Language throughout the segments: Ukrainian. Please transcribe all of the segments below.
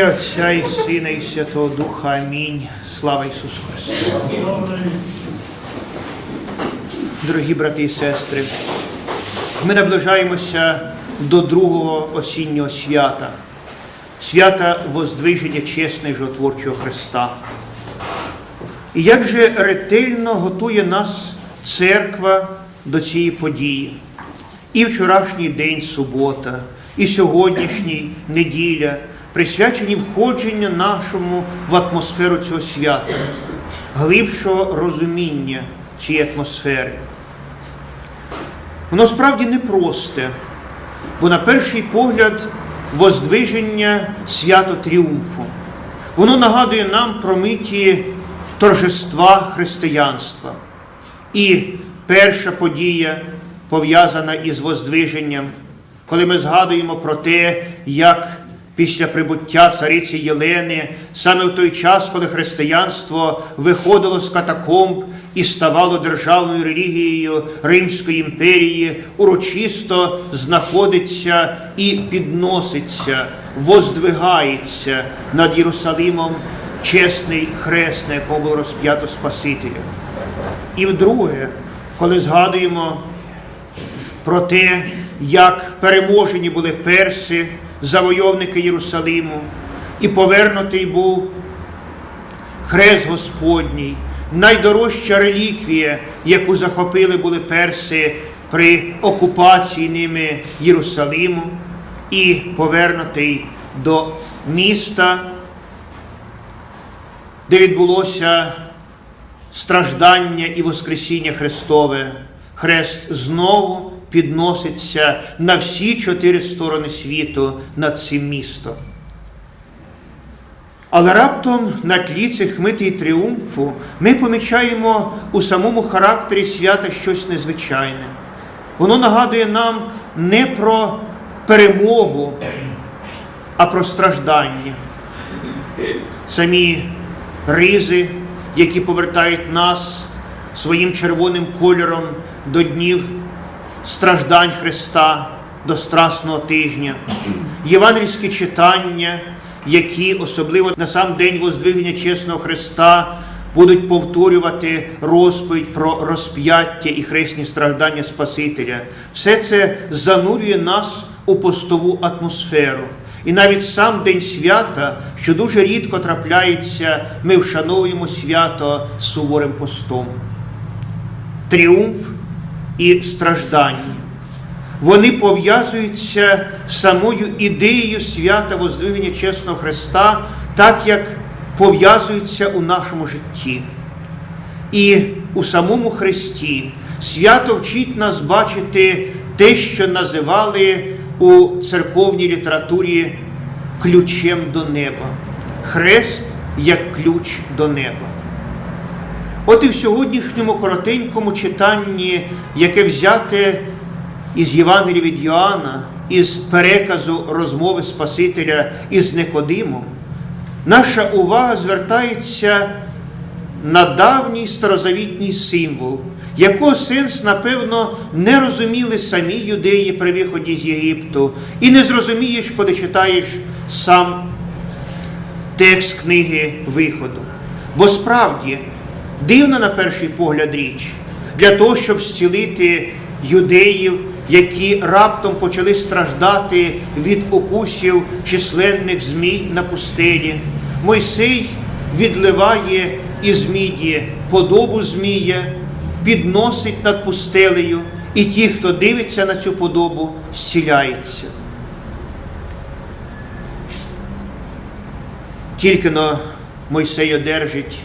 Отця і Сина, і Святого Духа. Амінь. Слава Ісусу Христу. Дорогі брати і сестри, ми наближаємося до другого осіннього свята, свята Воздвиження чесного і животворчого Христа. І як же ретельно готує нас церква до цієї події? І вчорашній день субота, і сьогоднішній неділя присвячені входження нашому в атмосферу цього свята, глибшого розуміння цієї атмосфери. Воно справді непросте, бо на перший погляд воздвиження свято тріумфу. Воно нагадує нам про миті торжества християнства. І перша подія пов'язана із воздвиженням, коли ми згадуємо про те, як після прибуття цариці Єлени, саме в той час, коли християнство виходило з катакомб і ставало державною релігією Римської імперії, урочисто знаходиться і підноситься, воздвигається над Єрусалимом чесний хрест, на якому було розп'ято Спасителя. І вдруге, коли згадуємо про те, як переможені були перси, завойовники Єрусалиму, і повернутий був хрест Господній, найдорожча реліквія, яку захопили були перси при окупації ними Єрусалиму, і повернутий до міста, де відбулося страждання і Воскресіння Христове. Хрест знову підноситься на всі чотири сторони світу над цим містом. Але раптом на тлі цих митей тріумфу ми помічаємо у самому характері свята щось незвичайне. Воно нагадує нам не про перемогу, а про страждання. Самі ризи, які повертають нас своїм червоним кольором до днів страждань Христа, до Страсного тижня, євангельські читання, які особливо на сам день воздвигнення чесного Христа будуть повторювати розповідь про розп'яття і хресні страждання Спасителя. Все це занурює нас у постову атмосферу. І навіть сам день свята, що дуже рідко трапляється, ми вшановуємо свято суворим постом. Тріумф і страждання. Вони пов'язуються з самою ідеєю свята Воздвигнення чесного Христа, так як пов'язуються у нашому житті. І у самому Христі свято вчить нас бачити те, що називали у церковній літературі ключем до неба. Хрест як ключ до неба. От і в сьогоднішньому коротенькому читанні, яке взяте із Євангелія від Йоанна, із переказу розмови Спасителя із Никодимом, наша увага звертається на давній старозавітній символ, якого сенс, напевно, не розуміли самі юдеї при виході з Єгипту, і не зрозумієш, коли читаєш сам текст книги виходу. Бо справді дивна на перший погляд річ для того, щоб зцілити юдеїв, які раптом почали страждати від укусів численних змій на пустелі. Мойсей відливає із міді подобу змія, підносить над пустелею, і ті, хто дивиться на цю подобу, зціляється. Тільки но Мойсей одержить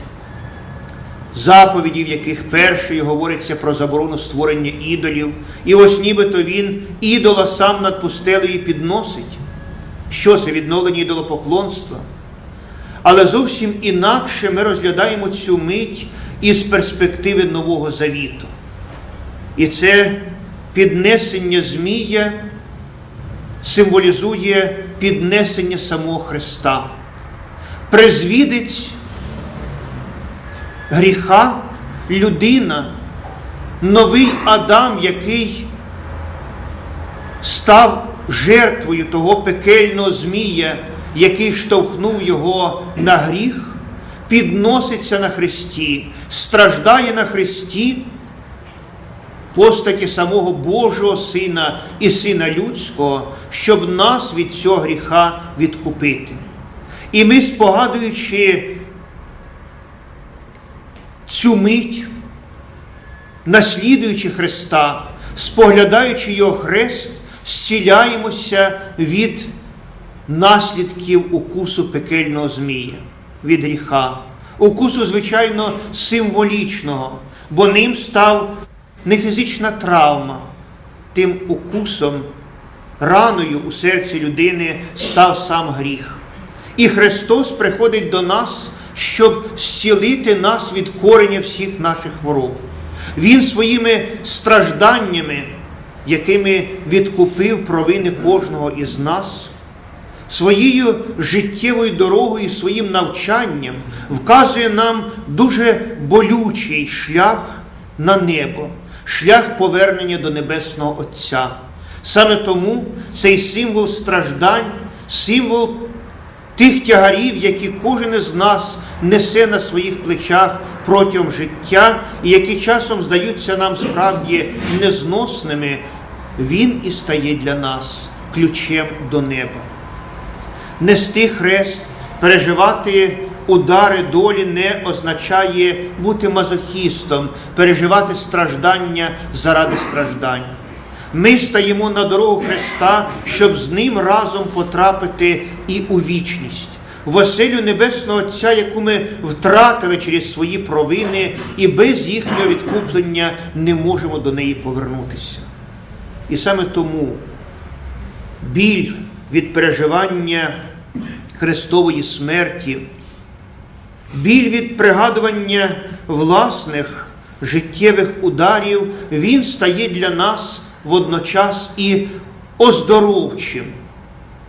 в яких першою говориться про заборону створення ідолів, і ось нібито він ідола сам над пустелею підносить. Що це відновлення ідолопоклонства? Але зовсім інакше ми розглядаємо цю мить із перспективи Нового Завіту. І це піднесення Змія символізує піднесення самого Христа. Призвідець гріха людина, новий Адам, який став жертвою того пекельного змія, який штовхнув його на гріх, підноситься на Христі, страждає на Христі постаті самого Божого Сина і Сина Людського, щоб нас від цього гріха відкупити. І ми, спогадуючи цю мить, наслідуючи Христа, споглядаючи Його хрест, зціляємося від наслідків укусу пекельного змія, від гріха, укусу, звичайно, символічного, бо ним став не фізична травма, тим укусом, раною у серці людини став сам гріх. І Христос приходить до нас, щоб зцілити нас від кореня всіх наших хвороб. Він своїми стражданнями, якими відкупив провини кожного із нас, своєю життєвою дорогою, своїм навчанням вказує нам дуже болючий шлях на небо, шлях повернення до Небесного Отця. Саме тому цей символ страждань, символ тих тягарів, які кожен із нас несе на своїх плечах протягом життя, і які часом здаються нам справді незносними, він і стає для нас ключем до неба. Нести хрест, переживати удари долі не означає бути мазохістом, переживати страждання заради страждань. Ми стаємо на дорогу Христа, щоб з ним разом потрапити і у вічність, в оселю Небесного Отця, яку ми втратили через свої провини, і без їхнього відкуплення не можемо до неї повернутися. І саме тому біль від переживання Христової смерті, біль від пригадування власних життєвих ударів, він стає для нас водночас і оздоровчим,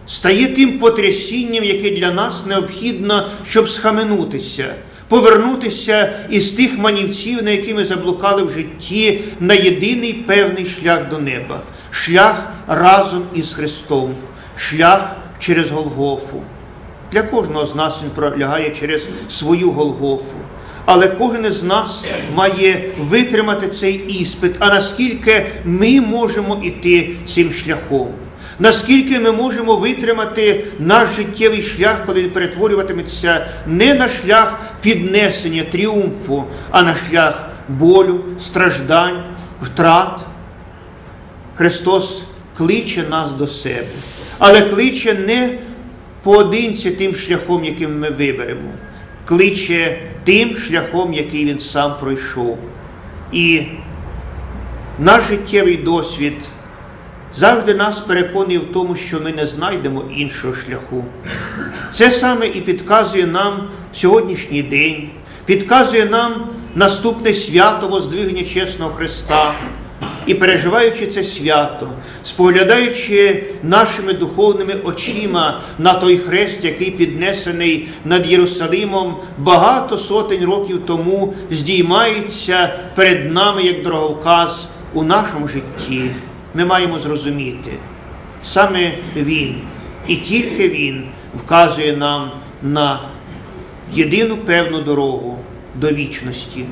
стає тим потрясінням, яке для нас необхідно, щоб схаменутися, повернутися із тих манівців, на які ми заблукали в житті, на єдиний певний шлях до неба, шлях разом із Христом, шлях через Голгофу. Для кожного з нас він пролягає через свою Голгофу. Але кожен із нас має витримати цей іспит, а наскільки ми можемо йти цим шляхом, наскільки ми можемо витримати наш життєвий шлях, коли він перетворюватиметься не на шлях піднесення тріумфу, а на шлях болю, страждань, втрат. Христос кличе нас до себе, але кличе не поодинці тим шляхом, яким ми виберемо, кличе тим шляхом, який він сам пройшов. І наш життєвий досвід завжди нас переконує в тому, що ми не знайдемо іншого шляху. Це саме і підказує нам сьогоднішній день, підказує нам наступне свято Воздвигнення чесного Христа. І переживаючи це свято, споглядаючи нашими духовними очима на той хрест, який піднесений над Єрусалимом багато сотень років тому, здіймається перед нами як дороговказ у нашому житті, ми маємо зрозуміти, саме Він і тільки Він вказує нам на єдину певну дорогу до вічності,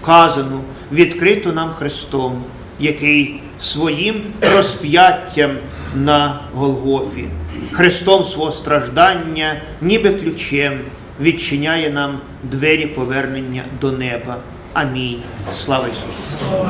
вказану, відкриту нам Христом який своїм розп'яттям на Голгофі, Христом свого страждання, ніби ключем, відчиняє нам двері повернення до неба. Амінь. Слава Ісусу!